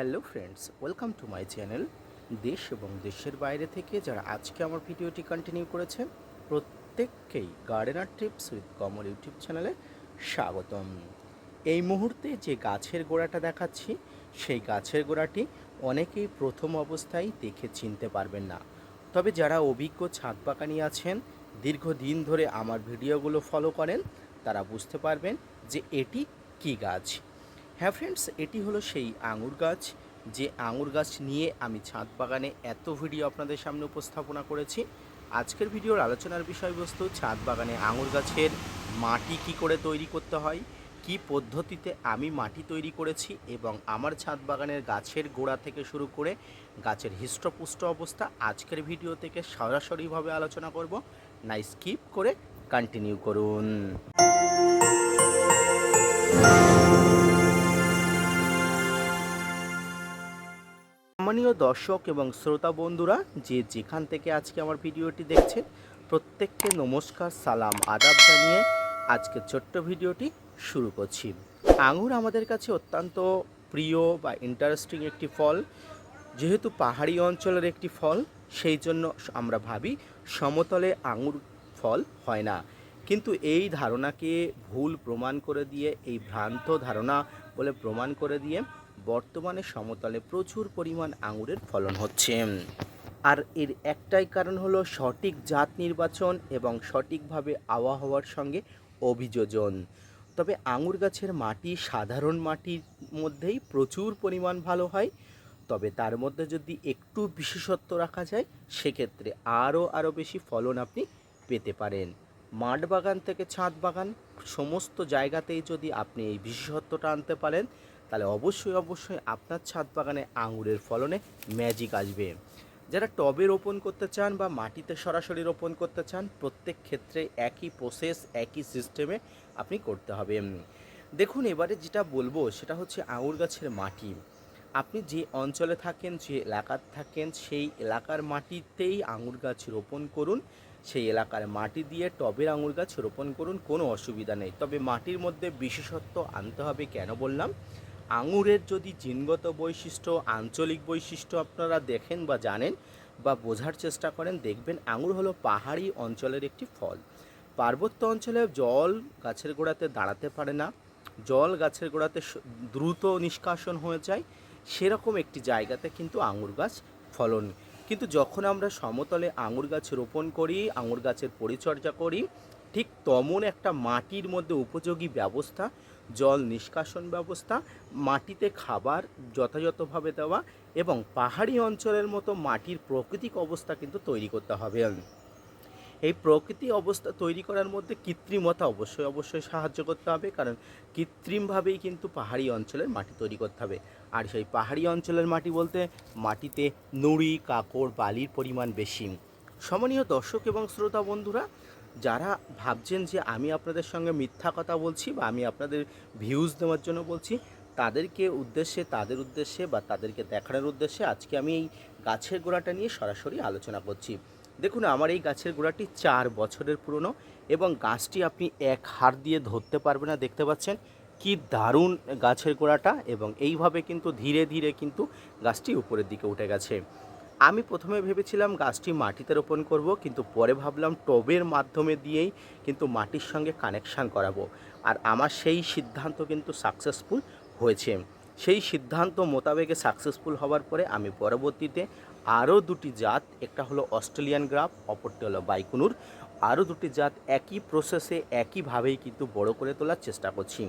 Hello friends welcome to my channel দেশ এবং দেশের বাইরে থেকে যারা আজকে আমার ভিডিওটি কন্টিনিউ করেছেন, প্রত্যেককেই gardener tips with Kamal YouTube চ্যানেলে স্বাগতম। এই মুহূর্তে যে গাছের গোড়াটা দেখাচ্ছি, সেই গাছের গোড়াটি অনেকেই প্রথম অবস্থায় দেখে চিনতে পারবেন না। তবে যারা অভিজ্ঞ ছাদ বাগানি আছেন, দীর্ঘদিন ধরে আমার ভিডিওগুলো ফলো করেন, তারা বুঝতে পারবেন যে এটি কী গাছ। হ্যাঁ ফ্রেন্ডস এটি হলো সেই আঙুর গাছ। যে আঙুর গাছ নিয়ে আমি ছাদ বাগানে এত ভিডিও আপনাদের সামনে উপস্থাপনা করেছি। আজকের ভিডিওর আলোচনার বিষয়বস্তু ছাদ বাগানে আঙুর গাছের মাটি কি করে তৈরি করতে হয়, কি পদ্ধতিতে আমি মাটি তৈরি করেছি এবং আমার ছাদ বাগানের গাছের গোড়া থেকে শুরু করে গাছের হৃষ্টপুষ্ট অবস্থা আজকের ভিডিও থেকে সরাসরিভাবে আলোচনা করব। না স্কিপ করে কন্টিনিউ করুন। সম্মানীয় দর্শক এবং শ্রোতা বন্ধুরা, যে যেখান থেকে আজকে আমার ভিডিওটি দেখছেন, প্রত্যেককে নমস্কার, সালাম, আদাব জানিয়ে আজকে ছোট্ট ভিডিওটি শুরু করছি। আঙুর আমাদের কাছে অত্যন্ত প্রিয় বা ইন্টারেস্টিং একটি ফল। যেহেতু পাহাড়ি অঞ্চলের একটি ফল, সেই জন্য আমরা ভাবি সমতলে আঙুর ফল হয় না। কিন্তু এই ধারণাকে ভুল প্রমাণ করে দিয়ে, এই ভ্রান্ত ধারণা বলে প্রমাণ করে দিয়ে বর্তমানে সমতলে প্রচুর পরিমাণ আঙুরের ফলন হচ্ছে। আর এর একটাই কারণ হলো সঠিক জাত নির্বাচন এবং সঠিকভাবে আবহাওয়ার সঙ্গে অভিযোজন। তবে আঙুর গাছের মাটি সাধারণ মাটির মধ্যেই প্রচুর পরিমাণ ভালো হয়। তবে তার মধ্যে যদি একটু বিশেষত্ব রাখা যায়, সেক্ষেত্রে আরও আরও বেশি ফলন আপনি পেতে পারেন। মাঠ বাগান থেকে ছাদ বাগান, সমস্ত জায়গাতেই যদি আপনি এই বিশেষত্বটা আনতে পারেন তাহলে অবশ্যই অবশ্যই আপনার ছাদ বাগানে আঙুরের ফলনে ম্যাজিক আসবে। যারা টবে রোপণ করতে চান বা মাটিতে সরাসরি রোপণ করতে চান, প্রত্যেক ক্ষেত্রে একই প্রসেস একই সিস্টেমে আপনি করতে হবে। দেখুন, এবারে যেটা বলব, সেটা হচ্ছে আঙুর গাছের মাটি। আপনি যে অঞ্চলে থাকেন, যে এলাকার থাকেন, সেই এলাকার মাটিতেই আঙুর গাছ রোপণ করুন। সেই এলাকার মাটি দিয়ে টবের আঙুর গাছ রোপণ করুন, কোনো অসুবিধা নেই। তবে মাটির মধ্যে বিশেষত্ব আনতে হবে, কেন বললাম? আঙুরের যদি জিনগত বৈশিষ্ট্য, আঞ্চলিক বৈশিষ্ট্য আপনারা দেখেন বা জানেন বা বোঝার চেষ্টা করেন, দেখবেন আঙুর হলো পাহাড়ি অঞ্চলের একটি ফল। পার্বত্য অঞ্চলে জল গাছের গোড়াতে দাঁড়াতে পারে না। জল গাছের গোড়াতে দ্রুত নিষ্কাশন হয়ে যায়। সেরকম একটি জায়গাতে কিন্তু আঙুর গাছ ফলন। কিন্তু যখন আমরা সমতলে আঙুর গাছ রোপণ করি, আঙুর গাছের পরিচর্যা করি, ঠিক তেমন একটা মাটির মধ্যে উপযোগী ব্যবস্থা জল নিষ্কাশন ব্যবস্থা, মাটিতে খাবার যথাযথভাবে দেওয়া এবং পাহাড়ি অঞ্চলের মতো মাটির প্রাকৃতিক অবস্থা কিন্তু তৈরি করতে হবে। এই প্রকৃতি অবস্থা তৈরি করার মধ্যে কৃত্রিমতা অবশ্যই অবশ্যই সাহায্য করতে হবে, কারণ কৃত্রিমভাবেই কিন্তু পাহাড়ি অঞ্চলের মাটি তৈরি করতে হবে। আর সেই পাহাড়ি অঞ্চলের মাটি বলতে মাটিতে নুড়ি, কাকড়, বালির পরিমাণ বেশি। সমনীয় দর্শক এবং শ্রোতা বন্ধুরা যারা ভাবছেন যে আমি আপনাদের সঙ্গে মিথ্যা কথা বলছি বা আমি আপনাদের ভিউজ দেওয়ার জন্য বলছি, তাদেরকে উদ্দেশ্যে, তাদের উদ্দেশ্যে বা তাদেরকে দেখানোর উদ্দেশ্যে আজকে আমি এই গাছের গোড়াটা নিয়ে সরাসরি আলোচনা করছি। দেখুন, আমার এই গাছের গোড়াটি চার বছরের পুরনো এবং গাছটি আপনি এক হাত দিয়ে ধরতে পারবেন না, দেখতে পাচ্ছেন? কি দারুণ গাছের গোড়াটা এবং এইভাবে কিন্তু ধীরে ধীরে কিন্তু গাছটি উপরের দিকে উঠে গেছে। আমি প্রথমে ভেবেছিলাম গাছটি মাটিতে রোপণ করব, কিন্তু পরে ভাবলাম টবের মাধ্যমে দিয়েই কিন্তু মাটির সঙ্গে কানেকশান করাবো। আর আমার সেই সিদ্ধান্ত কিন্তু সাকসেসফুল হয়েছে। সেই সিদ্ধান্ত মোতাবেকে সাকসেসফুল হওয়ার পরে আমি পরবর্তীতে আরও দুটি জাত, একটা হলো অস্ট্রেলিয়ান গ্রাফ অপরটি হলো বাইকুনুর। আরও দুটি জাত একই প্রসেসে একইভাবেই কিন্তু বড় করে তোলার চেষ্টা করছি।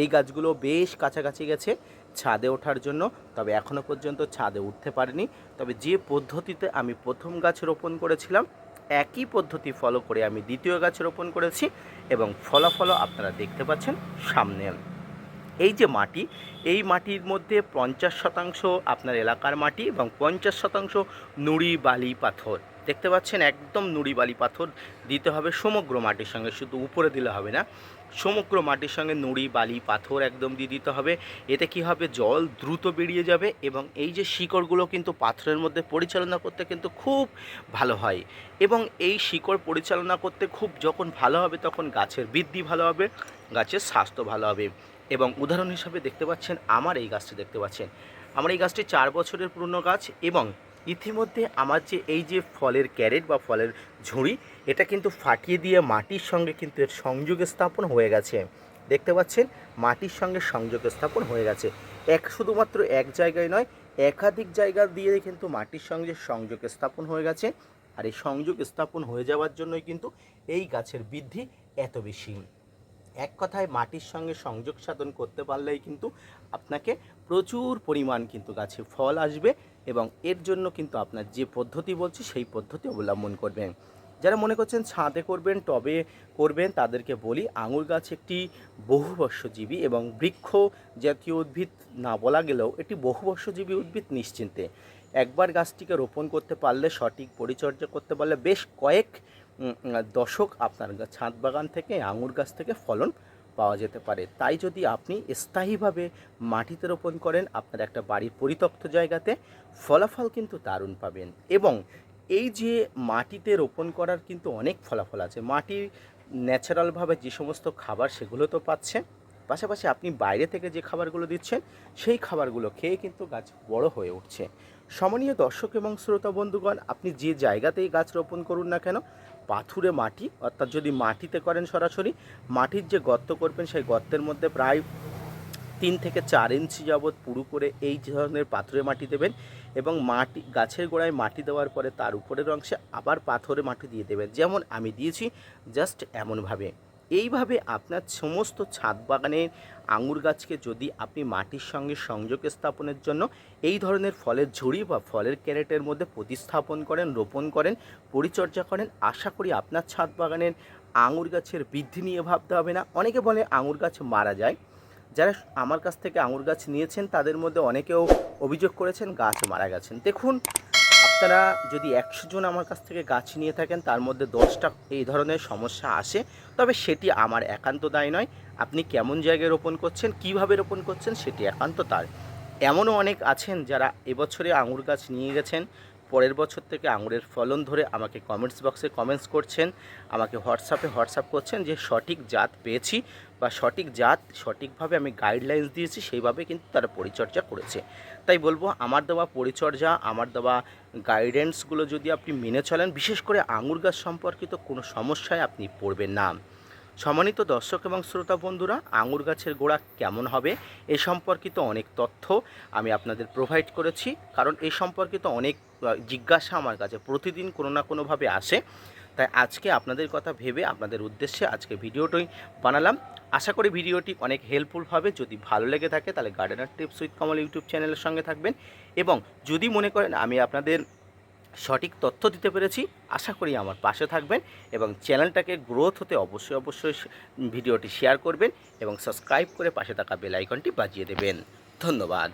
এই গাছগুলো বেশ কাছাকাছি গেছে ছাদে ওঠার জন্য, তবে এখনও পর্যন্ত ছাদে উঠতে পারেনি। তবে যে পদ্ধতিতে আমি প্রথম গাছ রোপণ করেছিলাম, একই পদ্ধতি ফলো করে আমি দ্বিতীয় গাছ রোপণ করেছি এবং ফলাফলও আপনারা দেখতে পাচ্ছেন সামনে। এই যে মাটি, এই মাটির মধ্যে পঞ্চাশ শতাংশ আপনার এলাকার মাটি এবং পঞ্চাশ শতাংশ নুড়ি, বালি, পাথর। দেখতে পাচ্ছেন একদম নুড়ি বালি পাথর। দিতে হবে সমগ্র মাটির সঙ্গে, শুধু উপরে দিলে হবে না। সমগ্র মাটির সঙ্গে নুড়ি বালি পাথর একদম দিয়ে দিতে হবে। এতে কি হবে? জল দ্রুত বেরিয়ে যাবে এবং এই যে শিকড়গুলো কিন্তু পাথরের মধ্যে পরিচালনা করতে কিন্তু খুব ভালো হয়। এবং এই শিকড় পরিচালনা করতে খুব যখন ভালো হবে, তখন গাছের বৃদ্ধি ভালো হবে, গাছের স্বাস্থ্য ভালো হবে। এবং উদাহরণ হিসাবে দেখতে পাচ্ছেন, আমার এই গাছটি দেখতে পাচ্ছেন। আমার এই গাছটি চার বছরের পুরনো গাছ এবং ইতিমধ্যে আমার যে এই যে ফলের ক্যারেট বা ফলের ঝুড়ি, এটা কিন্তু ফাটিয়ে দিয়ে মাটির সঙ্গে কিন্তু এর সংযোগ স্থাপন হয়ে গেছে। দেখতে পাচ্ছেন, মাটির সঙ্গে সংযোগ স্থাপন হয়ে গেছে। এক শুধুমাত্র এক জায়গায় নয়, একাধিক জায়গা দিয়ে কিন্তু মাটির সঙ্গে সংযোগ স্থাপন হয়ে গেছে। আর এই সংযোগ স্থাপন হয়ে যাওয়ার জন্যই কিন্তু এই গাছের বৃদ্ধি এত বেশি। এক কথায় মাটির সঙ্গে সংযোগ সাধন করতে পারলেই কিন্তু আপনাকে প্রচুর পরিমাণ কিন্তু গাছে ফল আসবে এবং এর জন্য কিন্তু আপনার যে পদ্ধতি বলছি সেই পদ্ধতি অবলম্বন করবেন। যারা মনে করছেন ছাদে করবেন, টবে করবেন, তাদেরকে বলি আঙুর গাছ একটি বহুবর্ষজীবী এবং বৃক্ষ জাতীয় উদ্ভিদ না বলা গেলেও এটি বহুবর্ষজীবী উদ্ভিদ নিশ্চিন্তে। একবার গাছটিকে রোপণ করতে পারলে সঠিক পরিচর্যা করতে পারলে বেশ কয়েক দশক আপনার ছাদ বাগান থেকে, আঙুর গাছ থেকে ফলন পাওয়া যেতে পারে। তাই যদি আপনি স্থায়ীভাবে মাটিতে রোপণ করেন, আপনার একটা বাড়ির পরিত্যক্ত জায়গাতে, ফলাফল কিন্তু দারুণ পাবেন। এবং এই যে মাটিতে রোপণ করার কিন্তু অনেক ফলাফল আছে। মাটি ন্যাচারালভাবে যে সমস্ত খাবার সেগুলো তো পাচ্ছেন। পাশাপাশি আপনি বাইরে থেকে যে খাবারগুলো দিচ্ছেন, সেই খাবারগুলো খেয়ে কিন্তু গাছ বড় হয়ে উঠছে। সমনীয় দর্শক এবং শ্রোতা বন্ধুগণ, আপনি যে জায়গাতেই গাছ রোপণ করুন না কেন পাথুরে মাটি, অর্থাৎ যদি মাটিতে করেন সরাসরি, মাটির যে গর্ত করবেন সেই গর্তের মধ্যে প্রায় তিন থেকে চার ইঞ্চি যাবৎ পুরু করে এই ধরনের পাথরে মাটি দেবেন এবং মাটি, গাছের গোড়ায় মাটি দেওয়ার পরে তার উপরের অংশে আবার পাথরে মাটি দিয়ে দেবেন। যেমন আমি দিয়েছি, জাস্ট এমনভাবে। এইভাবে আপনার সমস্ত ছাদ বাগানের আঙুর গাছকে যদি আপনি মাটির সঙ্গে সংযোগ স্থাপনের জন্য এই ধরনের ফলের ঝুড়ি বা ফলের ক্যারেটের মধ্যে প্রতিস্থাপন করেন, রোপণ করেন, পরিচর্যা করেন, আশা করি আপনার ছাদ বাগানের আঙুর গাছের বৃদ্ধি নিয়ে ভাবতে হবে না। অনেকে বলে আঙুর গাছ মারা যায়। যারা আমার কাছ থেকে আঙুর গাছ নিয়েছেন, তাদের মধ্যে অনেকেও অভিযোগ করেছেন গাছ মারা গেছেন। দেখুন আপনারা যদি একশো জন আমার কাছ থেকে গাছ নিয়ে থাকেন, তার মধ্যে দশটা এই ধরনের সমস্যা আসে। তবে সেটি আমার একান্ত দায় নয়। আপনি কেমন জায়গায় রোপণ করছেন, কীভাবে রোপণ করছেন, সেটি একান্ত তার। এমনও অনেক আছেন যারা এবছরে আঙুর গাছ নিয়ে গেছেন, পরের বছর থেকে আঙুরের ফলন ধরে আমাকে কমেন্টস বক্সে কমেন্টস করছেন, আমাকে হোয়াটসঅ্যাপে হোয়াটসঅ্যাপ করছেন যে সঠিক জাত পেয়েছি। বা সঠিক জাত, সঠিকভাবে আমি গাইডলাইন্স দিয়েছি, সেইভাবে কিন্তু তারা পরিচর্যা করেছে। তাই বলব, আমার দেওয়া পরিচর্যা, আমার দেওয়া গাইডেন্সগুলো যদি আপনি মেনে চলেন, বিশেষ করে আঙুর গাছ সম্পর্কিত কোনো সমস্যায় আপনি পড়বেন না। সম্মানিত দর্শক এবং শ্রোতা বন্ধুরা, আঙুর গাছের গোড়া কেমন হবে, এ সম্পর্কিত অনেক তথ্য আমি আপনাদের প্রোভাইড করেছি। কারণ এই সম্পর্কিত অনেক জিজ্ঞাসা আমার কাছে প্রতিদিন কোনো না কোনোভাবে আসে। তাই আজকে আপনাদের কথা ভেবে আপনাদের উদ্দেশ্যে আজকে ভিডিওটাই বানালাম। আশা করি ভিডিওটি অনেক হেল্পফুল হবে। যদি ভালো লেগে থাকে তাহলে gardener tips with Kamal YouTube চ্যানেলের সঙ্গে থাকবেন। এবং যদি মনে করেন আমি আপনাদের সঠিক তথ্য দিতে পেরেছি, আশা করি আমার পাশে থাকবেন এবং চ্যানেলটাকে গ্রোথ হতে অবশ্যই অবশ্যই ভিডিওটি শেয়ার করবেন এবং সাবস্ক্রাইব করে পাশে থাকা বেল আইকনটি বাজিয়ে দেবেন। ধন্যবাদ।